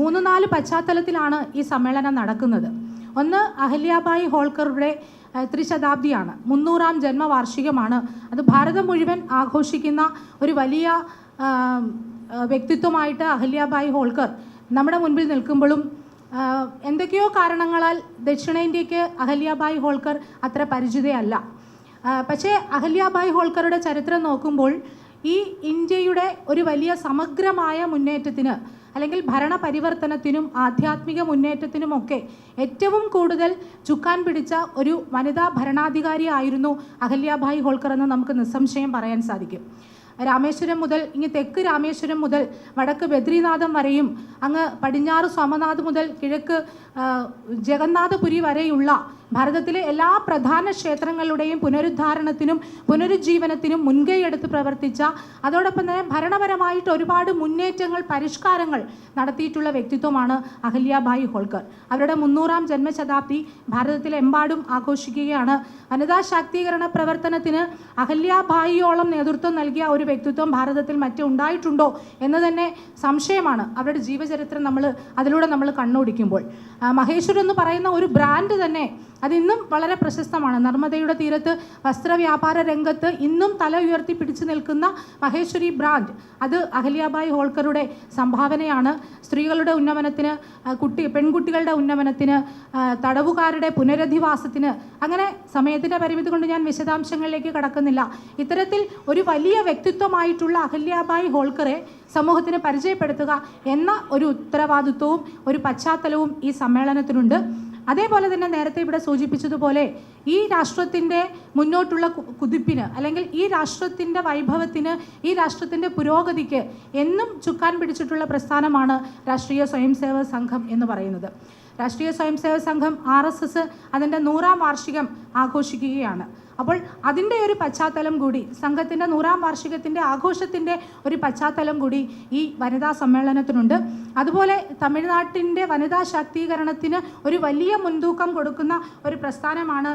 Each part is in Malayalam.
മൂന്ന് നാല് പശ്ചാത്തലത്തിലാണ് ഈ സമ്മേളനം നടക്കുന്നത്. ഒന്ന് അഹല്യാബായി ഹോൾക്കറുടെ ത്രിശതാബ്ദിയാണ്. മുന്നൂറാം ജന്മവാർഷികമാണ്. അത് ഭാരതം മുഴുവൻ ആഘോഷിക്കുന്ന ഒരു വലിയ വ്യക്തിത്വമായിട്ട് അഹല്യാബായി ഹോൾക്കർ നമ്മുടെ മുൻപിൽ നിൽക്കുമ്പോഴും എന്തൊക്കെയോ കാരണങ്ങളാൽ ദക്ഷിണേന്ത്യക്ക് അഹല്യാബായി ഹോൾക്കർ അത്ര പരിചിതയല്ല. പക്ഷേ അഹല്യാബായി ഹോൾക്കറുടെ ചരിത്രം നോക്കുമ്പോൾ ഈ ഇന്ത്യയുടെ ഒരു വലിയ സമഗ്രമായ മുന്നേറ്റത്തിന് അല്ലെങ്കിൽ ഭരണ പരിവർത്തനത്തിനും ആധ്യാത്മിക മുന്നേറ്റത്തിനുമൊക്കെ ഏറ്റവും കൂടുതൽ ചുക്കാൻ പിടിച്ച ഒരു വനിതാ ഭരണാധികാരി ആയിരുന്നു അഹല്യാഭായ് ഹോൾക്കർ എന്ന് നമുക്ക് നിസ്സംശയം പറയാൻ സാധിക്കും. രാമേശ്വരം മുതൽ ഇങ്ങ് തെക്ക് രാമേശ്വരം മുതൽ വടക്ക് ബദ്രിനാഥം വരെയും അങ്ങ് പടിഞ്ഞാറ് സോമനാഥ് മുതൽ കിഴക്ക് ജഗന്നാഥപുരി വരെയുള്ള ഭാരതത്തിലെ എല്ലാ പ്രധാന ക്ഷേത്രങ്ങളുടെയും പുനരുദ്ധാരണത്തിനും പുനരുജ്ജീവനത്തിനും മുൻകൈയെടുത്ത് പ്രവർത്തിച്ച അതോടൊപ്പം തന്നെ ഭരണപരമായിട്ട് ഒരുപാട് മുന്നേറ്റങ്ങൾ പരിഷ്കാരങ്ങൾ നടത്തിയിട്ടുള്ള വ്യക്തിത്വമാണ് അഹല്യാബായി ഹോൾക്കർ. അവരുടെ മുന്നൂറാം ജന്മശതാബ്ദി ഭാരതത്തിലെമ്പാടും ആഘോഷിക്കുകയാണ്. വനിതാ ശാക്തീകരണ പ്രവർത്തനത്തിന് അഹല്യാഭായിയോളം നേതൃത്വം നൽകിയ ഒരു വ്യക്തിത്വം ഭാരതത്തിൽ മറ്റു ഉണ്ടായിട്ടുണ്ടോ എന്ന് തന്നെ സംശയമാണ്. അവരുടെ ജീവചരിത്രം നമ്മൾ അതിലൂടെ നമ്മൾ കണ്ണോടിക്കുമ്പോൾ. മഹേശ്വരൻ എന്ന് പറയുന്ന ഒരു ബ്രാൻഡ് തന്നെ അതിന്നും വളരെ പ്രശസ്തമാണ്. നർമ്മദയുടെ തീരത്ത് വസ്ത്രവ്യാപാര രംഗത്ത് ഇന്നും തല ഉയർത്തി പിടിച്ചു നിൽക്കുന്ന മഹേശ്വരി ബ്രാൻഡ് അത് അഹല്യാബായ് ഹോൾക്കറുടെ സംഭാവനയാണ്. സ്ത്രീകളുടെ ഉന്നമനത്തിന് കുട്ടി പെൺകുട്ടികളുടെ ഉന്നമനത്തിന് തടവുകാരുടെ പുനരധിവാസത്തിന് അങ്ങനെ സമയത്തിന്റെ പരിമിതി കൊണ്ട് ഞാൻ വിശദാംശങ്ങളിലേക്ക് കടക്കുന്നില്ല. ഇത്തരത്തിൽ ഒരു വലിയ വ്യക്തിത്വമായിട്ടുള്ള അഹല്യാബായി ഹോൾക്കറെ സമൂഹത്തിന് പരിചയപ്പെടുത്തുക എന്ന ഒരു ഉത്തരവാദിത്വവും ഒരു പശ്ചാത്തലവും ഈ സമ്മേളനത്തിനുണ്ട്. അതേപോലെ തന്നെ നേരത്തെ ഇവിടെ സൂചിപ്പിച്ചതുപോലെ ഈ രാഷ്ട്രത്തിന്റെ മുന്നോട്ടുള്ള കുതിപ്പിന് അല്ലെങ്കിൽ ഈ രാഷ്ട്രത്തിന്റെ വൈഭവത്തിന് ഈ രാഷ്ട്രത്തിന്റെ പുരോഗതിക്ക് എന്നും ചുക്കാൻ പിടിച്ചിട്ടുള്ള പ്രസ്ഥാനമാണ് രാഷ്ട്രീയ സ്വയംസേവക സംഘം എന്ന് പറയുന്നത്. രാഷ്ട്രീയ സ്വയം സേവക സംഘം ആർ എസ് എസ് അതിന്റെ നൂറാം വാർഷികം ആഘോഷിക്കുകയാണ്. അപ്പോൾ അതിന്റെ ഒരു പശ്ചാത്തലം കൂടി സംഘത്തിന്റെ നൂറാം വാർഷികത്തിന്റെ ആഘോഷത്തിന്റെ ഒരു പശ്ചാത്തലം കൂടി ഈ വനിതാ സമ്മേളനത്തിനുണ്ട്. അതുപോലെ തമിഴ്നാട്ടിന്റെ വനിതാ ശാക്തീകരണത്തിന് ഒരു വലിയ മുൻതൂക്കം കൊടുക്കുന്ന ഒരു പ്രസ്ഥാനമാണ്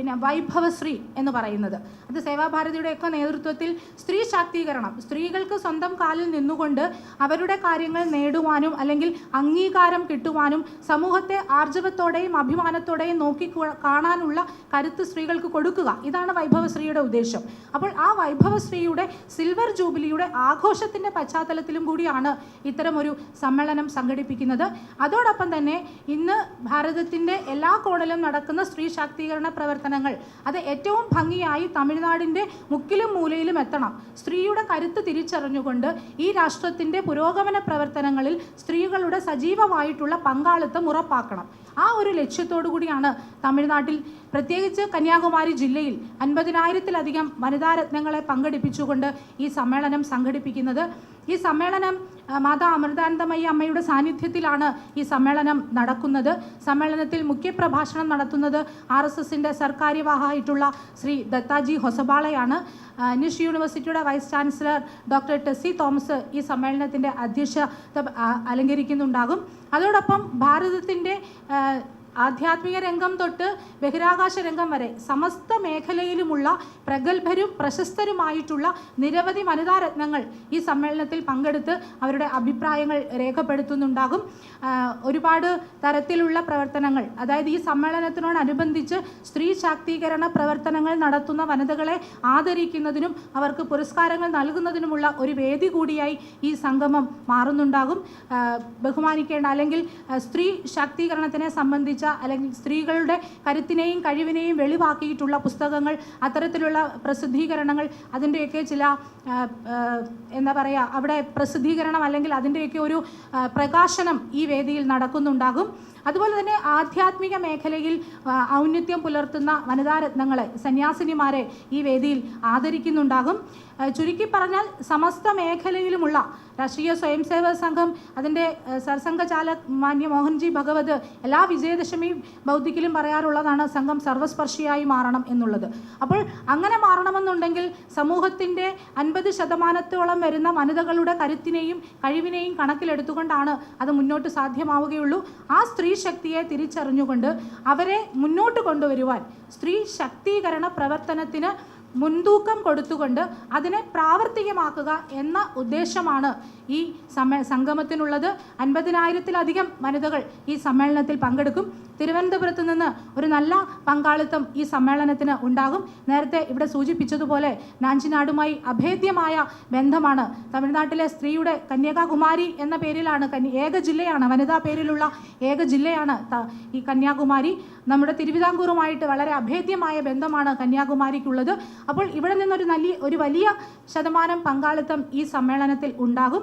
പിന്നെ വൈഭവശ്രീ എന്ന് പറയുന്നത്. അത് സേവാഭാരതിയുടെയൊക്കെ നേതൃത്വത്തിൽ സ്ത്രീ ശാക്തീകരണം സ്ത്രീകൾക്ക് സ്വന്തം കാലിൽ നിന്നുകൊണ്ട് അവരുടെ കാര്യങ്ങൾ നേടുവാനും അല്ലെങ്കിൽ അംഗീകാരം കിട്ടുവാനും സമൂഹത്തെ ആർജവത്തോടെയും അഭിമാനത്തോടെയും നോക്കി കാണാനുള്ള കരുത്ത് സ്ത്രീകൾക്ക് കൊടുക്കുക. ഇതാണ് വൈഭവശ്രീയുടെ ഉദ്ദേശം. അപ്പോൾ ആ വൈഭവശ്രീയുടെ സിൽവർ ജൂബിലിയുടെ ആഘോഷത്തിന്റെ പശ്ചാത്തലത്തിലും കൂടിയാണ് ഇത്തരം ഒരു സമ്മേളനം സംഘടിപ്പിക്കുന്നത്. അതോടൊപ്പം തന്നെ ഇന്ന് ഭാരതത്തിന്റെ എല്ലാ കോണിലും നടക്കുന്ന സ്ത്രീ ശാക്തീകരണ പ്രവർത്തനങ്ങൾ. അത് ഏറ്റവും ഭംഗിയായി തമിഴ്നാടിന്റെ മുക്കിലും മൂലയിലും എത്തണം. സ്ത്രീയുടെ കരുത്ത് തിരിച്ചറിഞ്ഞുകൊണ്ട് ഈ രാഷ്ട്രത്തിന്റെ പുരോഗമന പ്രവർത്തനങ്ങളിൽ സ്ത്രീകളുടെ സജീവമായിട്ടുള്ള പങ്കാളിത്തം ഉറപ്പാക്കണം. ആ ഒരു ലക്ഷ്യത്തോടു കൂടിയാണ് തമിഴ്നാട്ടിൽ പ്രത്യേകിച്ച് കന്യാകുമാരി ജില്ലയിൽ അൻപതിനായിരത്തിലധികം വനിതാരത്നങ്ങളെ പങ്കെടുപ്പിച്ചുകൊണ്ട് ഈ സമ്മേളനം സംഘടിപ്പിക്കുന്നത്. ഈ സമ്മേളനം മാതാ അമൃതാനന്ദമയ്യ അമ്മയുടെ സാന്നിധ്യത്തിലാണ് ഈ സമ്മേളനം നടക്കുന്നത്. സമ്മേളനത്തിൽ മുഖ്യപ്രഭാഷണം നടത്തുന്നത് ആർ എസ് എസിന്റെ സർക്കാര്യവാഹായിട്ടുള്ള ശ്രീ ദത്താജി ഹൊസബാളയാണ്. നിഷ് യൂണിവേഴ്സിറ്റിയുടെ vice chancellor doctor Tessy Thomas ഈ സമ്മേളനത്തിന്റെ അധ്യക്ഷത അലങ്കരിക്കുന്നുണ്ടാകും. അതോടൊപ്പം ഭാരതത്തിന്റെ ആ, ആധ്യാത്മിക രംഗം തൊട്ട് ബഹിരാകാശ രംഗം വരെ സമസ്ത മേഖലയിലുമുള്ള പ്രഗത്ഭരും പ്രശസ്തരുമായിട്ടുള്ള നിരവധി വനിതാ രത്നങ്ങൾ ഈ സമ്മേളനത്തിൽ പങ്കെടുത്ത് അവരുടെ അഭിപ്രായങ്ങൾ രേഖപ്പെടുത്തുന്നുണ്ടാകും. ഒരുപാട് തരത്തിലുള്ള പ്രവർത്തനങ്ങൾ അതായത് ഈ സമ്മേളനത്തിനോടനുബന്ധിച്ച് സ്ത്രീ ശാക്തീകരണ പ്രവർത്തനങ്ങൾ നടത്തുന്ന വനിതകളെ ആദരിക്കുന്നതിനും അവർക്ക് പുരസ്കാരങ്ങൾ നൽകുന്നതിനുമുള്ള ഒരു വേദി കൂടിയായി ഈ സംഗമം മാറുന്നുണ്ടാകും. ബഹുമാനിക്കേണ്ട അല്ലെങ്കിൽ സ്ത്രീ ശാക്തീകരണത്തിനെ സംബന്ധിച്ച അല്ലെങ്കിൽ സ്ത്രീകളുടെ കരുത്തിനെയും കഴിവിനെയും വെളിവാക്കിയിട്ടുള്ള പുസ്തകങ്ങൾ അത്തരത്തിലുള്ള പ്രസിദ്ധീകരണങ്ങൾ അതിന്റെയൊക്കെ ചില എന്താ പറയുക അവിടെ പ്രസിദ്ധീകരണം അല്ലെങ്കിൽ അതിന്റെയൊക്കെ ഒരു പ്രകാശനം ഈ വേദിയിൽ നടക്കുന്നുണ്ടാകും. അതുപോലെ തന്നെ ആധ്യാത്മിക മേഖലയിൽ ഔന്നിത്യം പുലർത്തുന്ന വനിതാരത്നങ്ങളെ സന്യാസിനിമാരെ ഈ വേദിയിൽ ആദരിക്കുന്നുണ്ടാകും. ചുരുക്കി പറഞ്ഞാൽ സമസ്ത മേഖലയിലുമുള്ള രാഷ്ട്രീയ സ്വയംസേവക സംഘം അതിന്റെ സർസംഘചാലക് മാന്യ മോഹൻജി ഭഗവത് എല്ലാ വിജയദശമി ബൗദ്ധിക്കിലും പറയാറുള്ളതാണ് സംഘം സർവസ്പർശിയായി മാറണം എന്നുള്ളത്. അപ്പോൾ അങ്ങനെ മാറണമെന്നുണ്ടെങ്കിൽ സമൂഹത്തിന്റെ അൻപത് ശതമാനത്തോളം വരുന്ന വനിതകളുടെ കരുത്തിനെയും കഴിവിനെയും കണക്കിലെടുത്തുകൊണ്ടാണ് അത് മുന്നോട്ട് സാധ്യമാവുകയുള്ളൂ. ആ സ്ത്രീ ശക്തിയെ തിരിച്ചറിഞ്ഞുകൊണ്ട് അവരെ മുന്നോട്ട് കൊണ്ടുവരുവാൻ സ്ത്രീ ശാക്തീകരണ പ്രവർത്തനത്തിന് മുൻതൂക്കം കൊടുത്തുകൊണ്ട് അതിനെ പ്രാവർത്തികമാക്കുക എന്ന ഉദ്ദേശമാണ് ഈ സമ്മേ സംഗമത്തിനുള്ളത് അൻപതിനായിരത്തിലധികം വനിതകൾ ഈ സമ്മേളനത്തിൽ പങ്കെടുക്കും. തിരുവനന്തപുരത്ത് നിന്ന് ഒരു നല്ല പങ്കാളിത്തം ഈ സമ്മേളനത്തിന് ഉണ്ടാകും. നേരത്തെ ഇവിടെ സൂചിപ്പിച്ചതുപോലെ നാഞ്ചിനാടുമായി അഭേദ്യമായ ബന്ധമാണ്. തമിഴ്നാട്ടിലെ സ്ത്രീയുടെ കന്യാകുമാരി എന്ന പേരിലാണ് ഏക ജില്ലയാണ് വനിതാ പേരിലുള്ള ഏക ജില്ലയാണ് ഈ കന്യാകുമാരി. നമ്മുടെ തിരുവിതാംകൂറുമായിട്ട് വളരെ അഭേദ്യമായ ബന്ധമാണ് കന്യാകുമാരിക്കുള്ളത്. അപ്പോൾ ഇവിടെ നിന്നൊരു നല്ല ഒരു വലിയ ശതമാനം പങ്കാളിത്തം ഈ സമ്മേളനത്തിൽ ഉണ്ടാകും.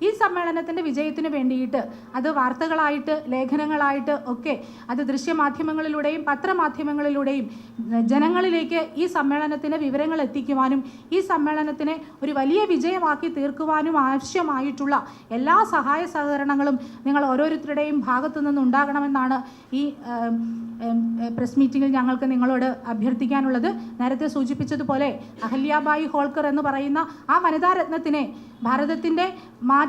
ഈ സമ്മേളനത്തിന്റെ വിജയത്തിന് വേണ്ടിയിട്ട് അത് വാർത്തകളായിട്ട് ലേഖനങ്ങളായിട്ട് ഒക്കെ അത് ദൃശ്യമാധ്യമങ്ങളിലൂടെയും പത്രമാധ്യമങ്ങളിലൂടെയും ജനങ്ങളിലേക്ക് ഈ സമ്മേളനത്തിന്റെ വിവരങ്ങൾ എത്തിക്കുവാനും ഈ സമ്മേളനത്തിനെ ഒരു വലിയ വിജയമാക്കി തീർക്കുവാനും ആവശ്യമായിട്ടുള്ള എല്ലാ സഹായ സഹകരണങ്ങളും നിങ്ങൾ ഓരോരുത്തരുടെയും ഭാഗത്തു നിന്ന് ഉണ്ടാകണമെന്നാണ് ഈ പ്രസ് മീറ്റിംഗിൽ ഞങ്ങൾക്ക് നിങ്ങളോട് അഭ്യർത്ഥിക്കാനുള്ളത്. നേരത്തെ സൂചിപ്പിച്ചതുപോലെ അഹല്യാബായി ഹോൾക്കർ എന്ന് പറയുന്ന ആ വനിതാ രത്നത്തിനെ ഭാരതത്തിന്റെ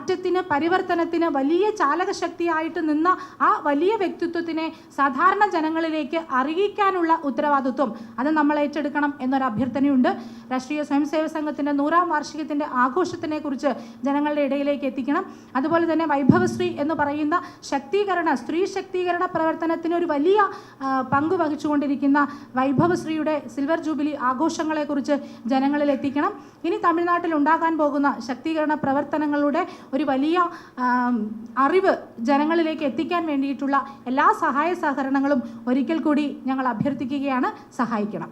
മാറ്റത്തിന് പരിവർത്തനത്തിന് വലിയ ചാലകശക്തിയായിട്ട് നിന്ന ആ വലിയ വ്യക്തിത്വത്തിനെ സാധാരണ ജനങ്ങളിലേക്ക് അറിയിക്കാനുള്ള ഉത്തരവാദിത്വം അത് നമ്മൾ ഏറ്റെടുക്കണം എന്നൊരു അഭ്യർത്ഥനയുണ്ട്. രാഷ്ട്രീയ സ്വയം സേവക സംഘത്തിന്റെ നൂറാം വാർഷികത്തിന്റെ ആഘോഷത്തിനെ കുറിച്ച് ജനങ്ങളുടെ ഇടയിലേക്ക് എത്തിക്കണം. അതുപോലെ തന്നെ വൈഭവശ്രീ എന്ന് പറയുന്ന ശക്തീകരണ സ്ത്രീ ശക്തീകരണ പ്രവർത്തനത്തിന് ഒരു വലിയ പങ്ക് വഹിച്ചുകൊണ്ടിരിക്കുന്ന വൈഭവശ്രീയുടെ സിൽവർ ജൂബിലി ആഘോഷങ്ങളെക്കുറിച്ച് ജനങ്ങളിൽ എത്തിക്കണം. ഇനി തമിഴ്നാട്ടിൽ ഉണ്ടാകാൻ പോകുന്ന ശക്തീകരണ പ്രവർത്തനങ്ങളുടെ ഒരു വലിയ അറിവ് ജനങ്ങളിലേക്ക് എത്തിക്കാൻ വേണ്ടിയിട്ടുള്ള എല്ലാ സഹായ സഹകരണങ്ങളും ഒരിക്കൽ കൂടി ഞങ്ങൾ അഭ്യർത്ഥിക്കുകയാണ്. സഹായിക്കണം.